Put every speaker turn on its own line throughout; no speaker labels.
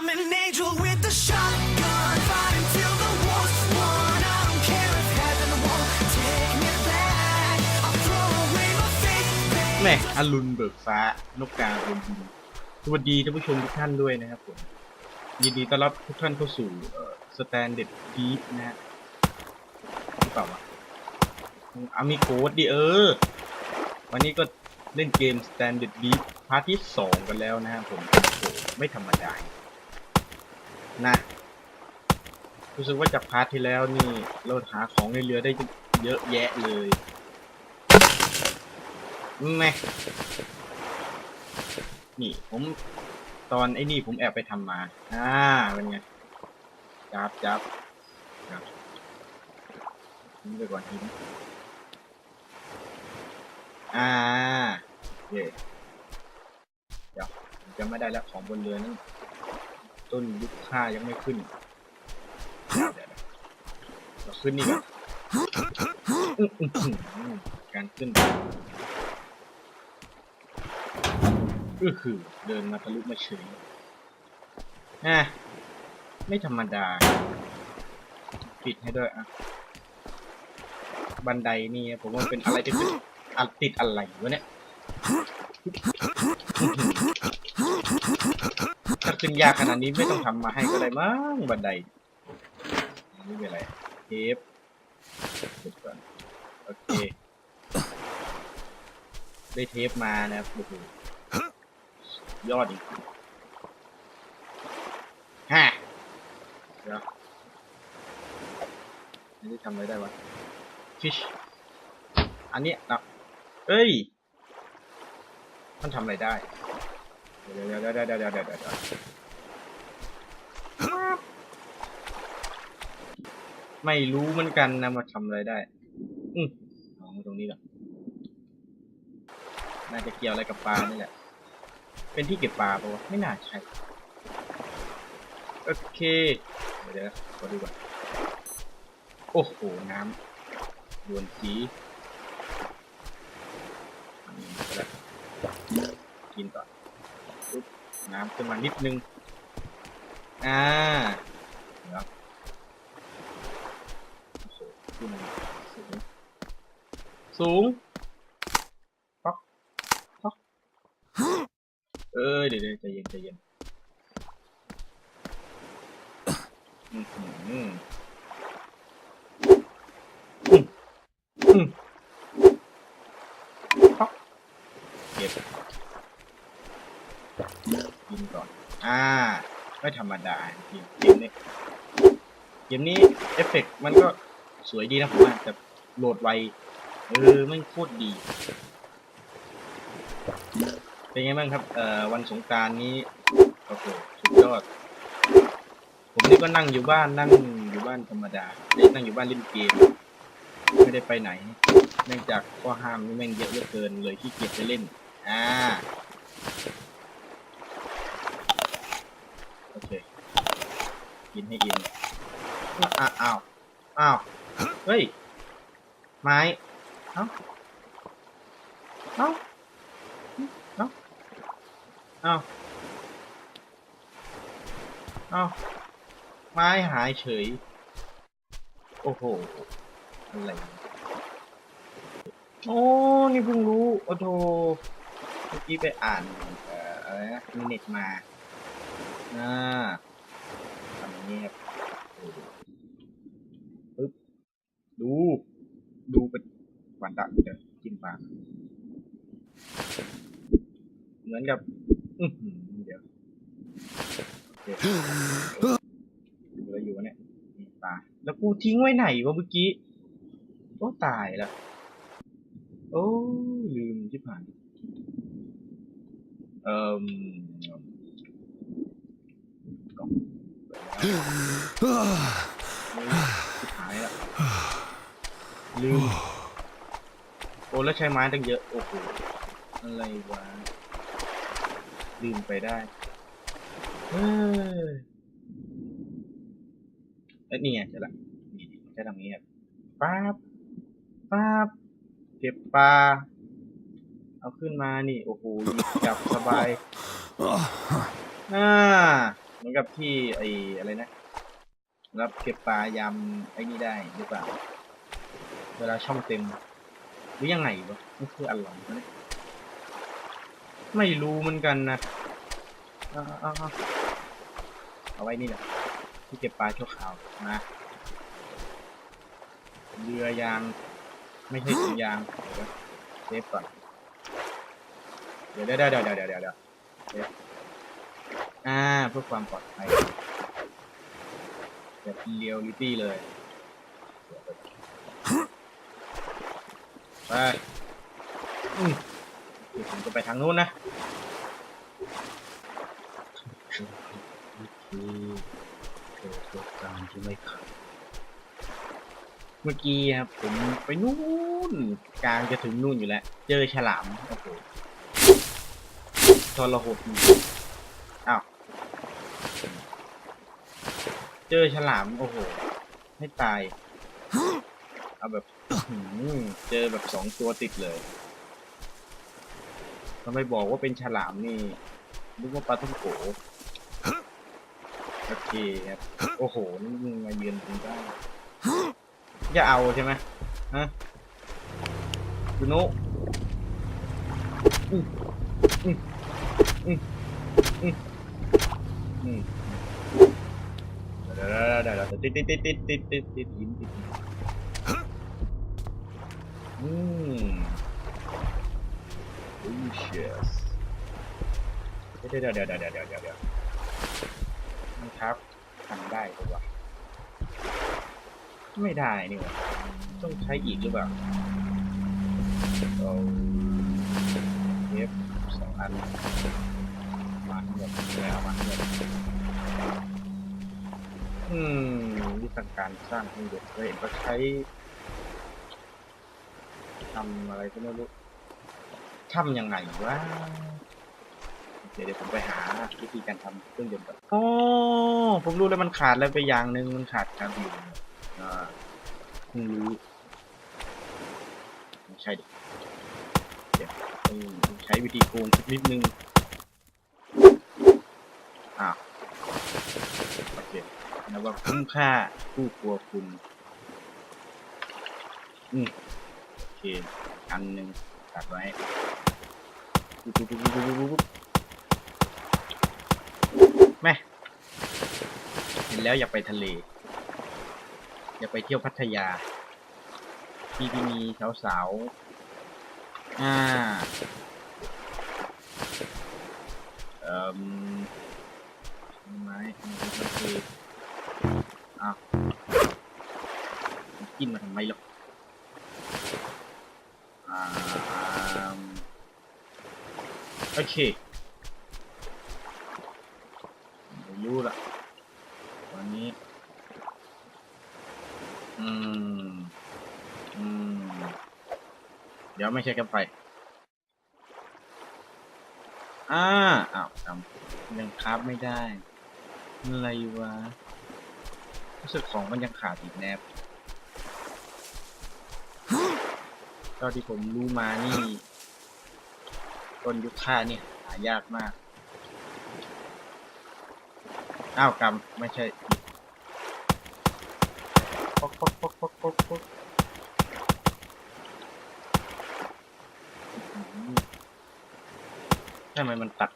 I'm an angel with a shotgun, fighting till the war's won. I don't care if heaven won't take me back. I'll throw away my faith.
แม่อรุณเบิกฟ้านกกาบนดินสวัสดีท่านผู้ชมทุกท่านด้วยนะครับผมยินดีต้อนรับทุกท่านเข้าสู่สแตนเด็ดดีฟนะฮะหรือเปล่าวะอามิโกดดิเออ วันนี้ก็เล่นเกม Standard Deep พาร์ทที่สองกันแล้วนะครับผมโอ้โหไม่ธรรมดา นะรู้สึกว่าจากพาร์ทที่แล้วนี่เราหาของในเรือได้เยอะแยะเลยแม่นี่ผมตอนไอ้นี่ผมแอบไปทำมา อ่า เป็นไง จับจับจับทิ้งไปก่อนทิ้งอ่า เย่เดี๋ยวจะไม่ได้แล้วของบนเรือนั้น ต้นยุคค่ายังไม่ขึ้นเดี๋ยวเดี๋ยวเราขึ้นนี่ก่อนอื้ออื้อหือการขึ้นอือหือเดินมาทะลุมาเฉยอะไม่ธรรมดา ปิดให้ด้วยอะ บันไดนี่ผมว่าเป็นอะไรที่เป็นอัดติดอะไรวะเนี่ยถ้า ขึ้นยากขนาดนี้ไม่ต้องทำมาให้ก็ได้มั้งบันไดไม่เป็นไรเทปเก็บก่อนโอเคได้เทปมานะครับโอ้โหยอดอีกฮะเดี๋ยวอันนี้ทำอะไรได้วะฟิชอันนี้นะเอ้ย มันทำอะไรได้ เดี๋ยวเดี๋ยวเดี๋ยวเดี๋ยวเดี๋ยวเดี๋ยวเดี๋ยวเดี๋ยว ไม่รู้เหมือนกันนะมาทำอะไรได้ อืมเอามาตรงนี้ก่อนน่าจะเกี่ยวอะไรกับปลานี่แหละ เป็นที่เก็บปลาปะวะไม่น่าใช่ โอเค เดี๋ยวเดี๋ยวขอดูก่อน โอ้โห น้ำดวนสีอันนี้ก็ได้กินก่อนน้ำขึ้นมานิดนึง อ่า เดี๋ยว ขึ้นมาสูง สูงป๊อกป๊อกเอ้ยเดี๋ยวเดี๋ยวใจเย็นใจเย็นอืมอืมอืมอืมป๊อกเก็บกินก่อน อ่า ไม่ธรรมดาจริงเกมนี้เกมนี้เอฟเฟกต์มันก็สวยดีนะผมว่าแต่โหลดไว เออไม่งโคตรดี เป็นไงบ้างครับเอ่อวันสงกรารนี้โอ้โหสุดยอด ผมนี่ก็นั่งอยู่บ้านนั่งอยู่บ้านธรรมดาไม่นั่งอยู่บ้านเล่นเกม ไม่ได้ไปไหน เนื่องจากข้อห้ามนี่แม่งเยอะเหลือเกินเลยขี้เกียจไปเล่น อ่า โอเค กินให้อิ่มอะอ้าว อ้าว เฮ้ย ไม้ เอ้าเอ้าเอ้าเอ้าเอ้าไม้หายเฉย โอ้โห อะไร โอ้ นี่เพิ่งรู้ โอ้โหเมื่อกี้ไปอ่านเอ่ออะไรนะมีเน็ตมาอ่าทำอย่างนี้ครับปึ๊บ ดู ดูเป็น วานตะเดี๋ยวกินปลาเหมือนกับเดี๋ยวอเคเหลือยู่วะเนี่ยปลาแล้วกูทิ้งไว้ไหนวะเมื่อกี้โอ้ตายล้วโอ้ลืมชิบหายเอ่มกล่องหายล้วลืม โอ้แล้วใช้ไม้ตั้งเยอะโอ้โหอะไรวะลืมไปได้เฮ้ยเอ้ยนี่ไงเจอละนี่ใช้ทำนี้ครับป๊าบป๊าบเก็บปลาเอาขึ้นมานี่โอ้โหหยิบจับสบายอ่าเหมือนกับกับที่ไอ้อะไรนะรับเก็บปลายามไอ้นี่ได้หรือเปล่า เวลาช่องเต็ม หรือยังไงวะนี่คืออะไรวะไม่รู้เหมือนกันนะเอาเอาเอาเอาไว้นี่แหละที่เก็บปลาชั่วคราวนะเรือยาง ไม่ใช่ถุงยางเดี๋ยวเซฟก่อนเดี๋ยวเดี๋ยวเดี๋ยวเดี๋ยวเดี๋ยวเดี๋ยวเดี๋ยวเอ่าเพื่อความปลอดภัยแบบเรียลลิตี้เลย ไปอืมผมจะไปทางนู้นนะเกิดเหตุการณ์ที่ไม่คาดเมื่อกี้ครับผมไปนู่นกลางจะถึงนู่นอยู่แล้ว เจอฉลามโอ้โหทรหดอ้าวเจอฉลาม โอ้โห ให้ตาย เอาแบบอื้อหือเจอแบบสองตัวติดเลยทำไมบอกว่าเป็นฉลามนี่นึกว่าปลาท่องโกโอเคครับ โอ้โหนี่มึงมาเยือนถึงได้จะเอาใช่ไหมฮะดูโนอืมอืมอืมอืมอืมเดี๋ยวเดี๋ยวเดี๋ยวเดี๋ยวติดติดติดติดติดติดติดหินติดหิน อืมดิเดี๋ยวเดี๋ยวเดี๋ยวเดี๋ยวเดี๋ยวเดี๋ยวเดี๋ยวนี่ครับทำได้ปะวะไม่ได้นี่ว่าต้องใช้อีกหรือเปล่าเอาเทปสองอันมาทั้งหมดแล้วมาทั้งหมดอืมวิธีการสร้างให้เด็กเราเห็นเขาใช้ ทำอะไรก็ไม่รู้ทำยังไงวะเดี๋ยวเดี๋ยวผมไปหาวิธีการทำเครื่องยนต์ก่อนอ๋อผมรู้แล้วมันขาดแล้วไปอย่างหนึ่งมันขาดการอยู่อ่าเพิ่งรู้ไม่ใช่ดิเดี๋ยวใช้วิธีโกงสักนิดนึงอ้าวโอเคนะว่าคุ้มค่าผู้กลัวคุณอืมโอ เคอันหนึ่งตัดไว้ปุ๊บปุ๊บปุ๊บปุ๊บปุ๊บปุ๊บแม่เห็นแล้วอยากไปทะเล อยากไปเที่ยวพัทยา ที่ที่มีสาวๆอ่าเอ่อไม้มันคืออ้าวกินมาทำไมหรอกอ่า โอเคไม่รู้ละวันนี้ อืม อืม เดี๋ยวไม่ใช่กันไฟอ่าอ้าวจำยังคราฟไม่ได้ อะไรวะ รู้สึกของมันยังขาดอีกแนบเท่าที่ผมรู้มานี่ ต้นยุคค่าเนี่ยหายากมาก อ้าวกำไม่ใช่ปกปกปกปกปกปกทำไมมันตัด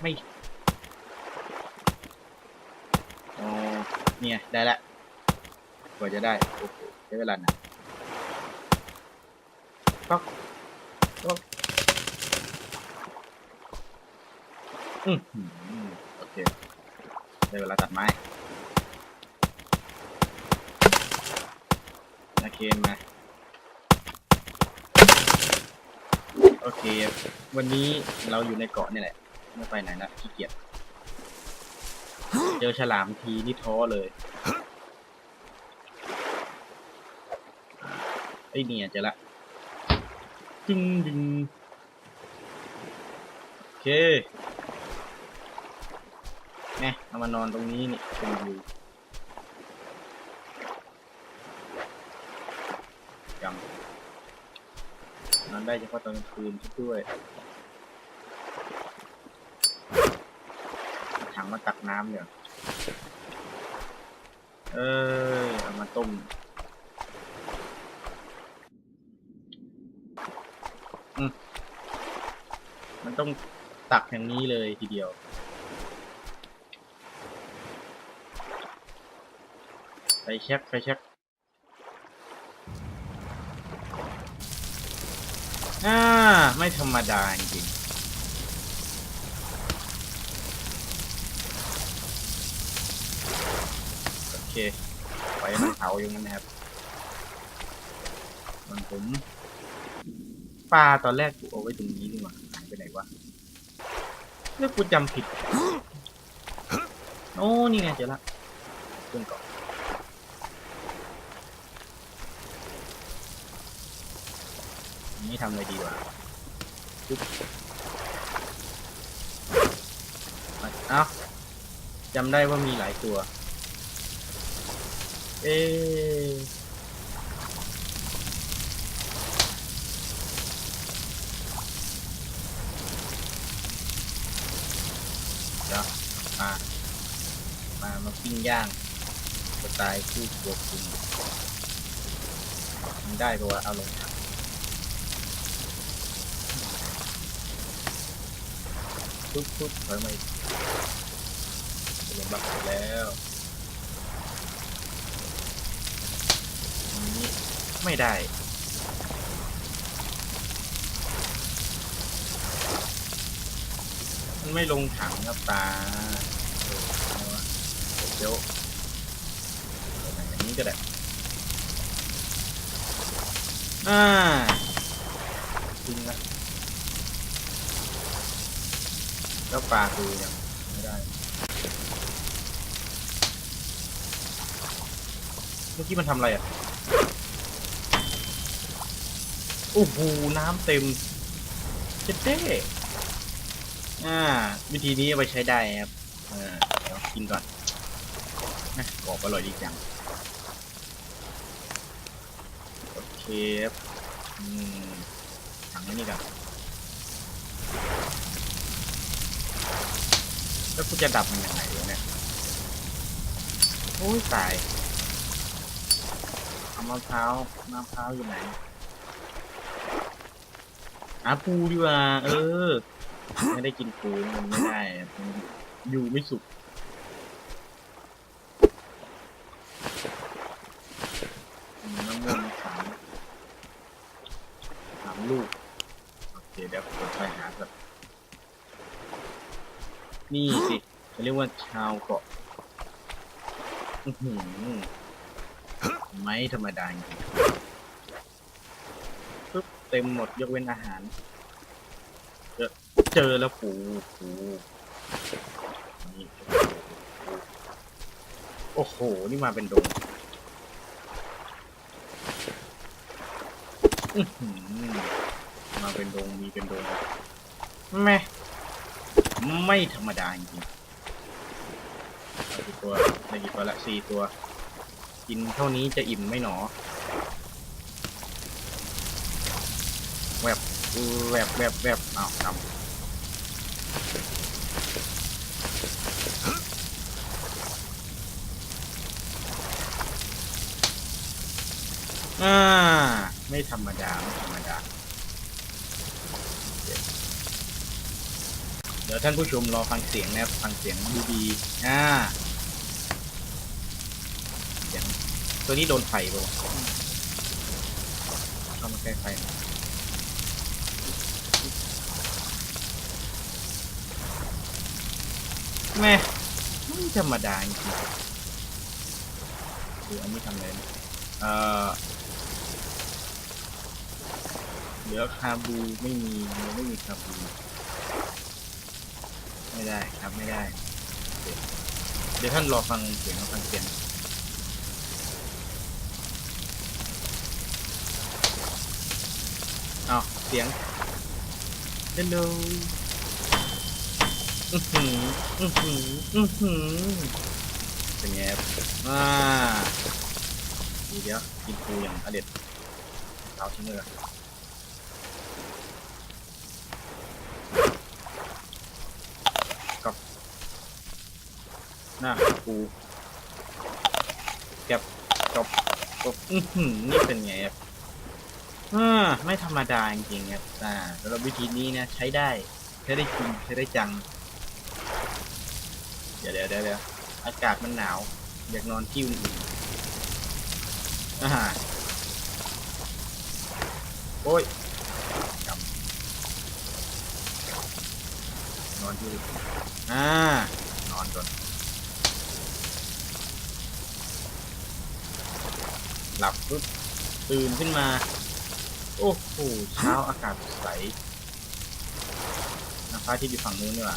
ไม่อ๋อเนี่ย ได้ละกว่าจะได้ โอ้โหใช้เวลานานป๊อกป๊อก อือหือโอเคได้เวลาตัดไม้โอเคมา โอเค วันนี้เราอยู่ในเกาะนี่แหละ ไม่ไปไหนนะขี้เกียจ เจอฉลามทีนี่ท้อเลยไอ้เนี่ยเจอละจึงดึงโอเค แม่เอามานอนตรงนี้นี่เป็นวิวจังนอนได้เฉพาะตอนกลางคืนซะด้วยถังมาตักน้ำเนี่ยเออเอามาต้มมมันต้องตักอย่างนี้เลยทีเดียว ฟแช็กไฟแช็กอ่า ไม่ธรรมดาจริงโอเคไฟมันเผาอยู่นั่นนะครับมันผมปลาตอนแรกกูเอาไว้ตรงนี้นี่หว่าหายไปไหนวะเรื่องกูจำผิด โอ้ นี่ไงเจอละเครื่องเก่อนอันนี้ ทำอะไรดีวะปึ๊บเอ้าจำได้ว่ามีหลายตัว เอ๊ะเดี๋ยวมา มา มาปิ้งย่างสไตล์คู่ตัวคุณมันได้ปะวเอาลงถัง ปุ๊บปุ๊บถอยมาอีกลงบักเสร็จแล้วนี้ไม่ได้มันไม่ลงถังครับตาเดี๋ยวอาไหนอันนี้ก็ได้อ่าจริงละ แล้วปลาคือยังไม่ได้ เมื่อกี้มันทำอะไรอะ โอ้โห น้ำเต็มเจ็ดเด้อ่า วิธีนี้เอาไปใช้ได้ครับเออเดี๋ยวกินก่อนนะกรอบอร่อยดีจัง โอเคครับ อืมถังไว้นี่ก่อน แล้วกูจะดับมันยังไงวะเนี่ย โอ้ยตายเอามะพร้าวมะพร้าวอยู่ไหนหาปูดีกว่า เออ ไม่ได้กินปูมันไม่ได้อะมันอยู่ไม่สุกอืมน้ำมันสามสามลูก โอเค เดี๋ยวผมไปหาแบบ นี่สิเขาเรียกว่าชาวเกาะอื้อหือไม่ธรรมดาจริงๆปึ๊บเต็มหมดยกเว้นอาหาร เจอเจอแล้วปูปูนี่โอ้โห นี่มาเป็นดงอื้อหือมาเป็นดงมีเป็นดงแม่ ไม่ธรรมดาจริงสี่ตัวได้กี่ตัวละสี่ตัว กินเท่านี้จะอิ่มไหม่หนอแวบแวบแวบแวบอ้าวทำอ่า ไม่ธรรมดาไม่ธรรม ดี๋ยวท่านผู้ชมรอฟังเสียงนะครับฟังเสียงดีๆอ่าเสียงตัวนี้โดนไฟป่ะเข้ามาใกล้ไข่แม่ไม่ธรรมดาจริงๆคืออันนี้ทำอะไรนะเอ่อเหลือคาบูไม่มีไม่มีคาบู ไม่ได้ครับไม่ได้ เดี๋ยวท่านรอฟังเสียงฟังเสียงอ้าเสียงฮัลโหลอือหืออือหืออือหือเป็นไงครับอ่าดีเดี๋ยวกินปูอย่างอเด็ดเอาทิ้งเลย หน้ากูเก็บจบจบอื้อหือนี่เป็นไงครับอ่าไม่ธรรมดาจริงๆครับอ่าสำหรับวิธีนี้นะใช้ได้ ใช้ได้จริงใช้ได้จัง เดี๋ยวเดี๋ยวเดี๋ยวเดี๋ยวอากาศมันหนาว อยากนอนที่อุ่นๆอ่าโอ้ยนอนที่อ่านอนก่อน หลับปุ๊บตื่นขึ้นมา โอ้โหเช้าอากาศสดใสนะพระอาที่อยู่ฝั่งนู้นนี่หว่า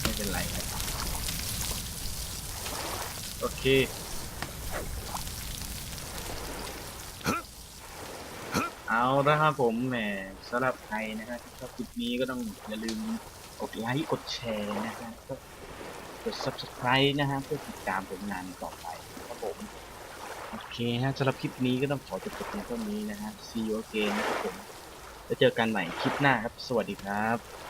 ไม่เป็นไรครับโอเคเอาละครับผมแหมสำหรับใครนะฮะที่ชอบคลิปนี้ก็ต้องอย่าลืมกดไลค์กดแชร์นะฮะก็กด subscribe นะฮะเพื่อติดตามผลงานต่อไปครับผม โอเคฮะสำหรับคลิปนี้ก็ต้องขอจบเพียงเท่านี้นะฮะ see you again นะครับผม แล้วเจอกันใหม่คลิปหน้าครับ สวัสดีครับ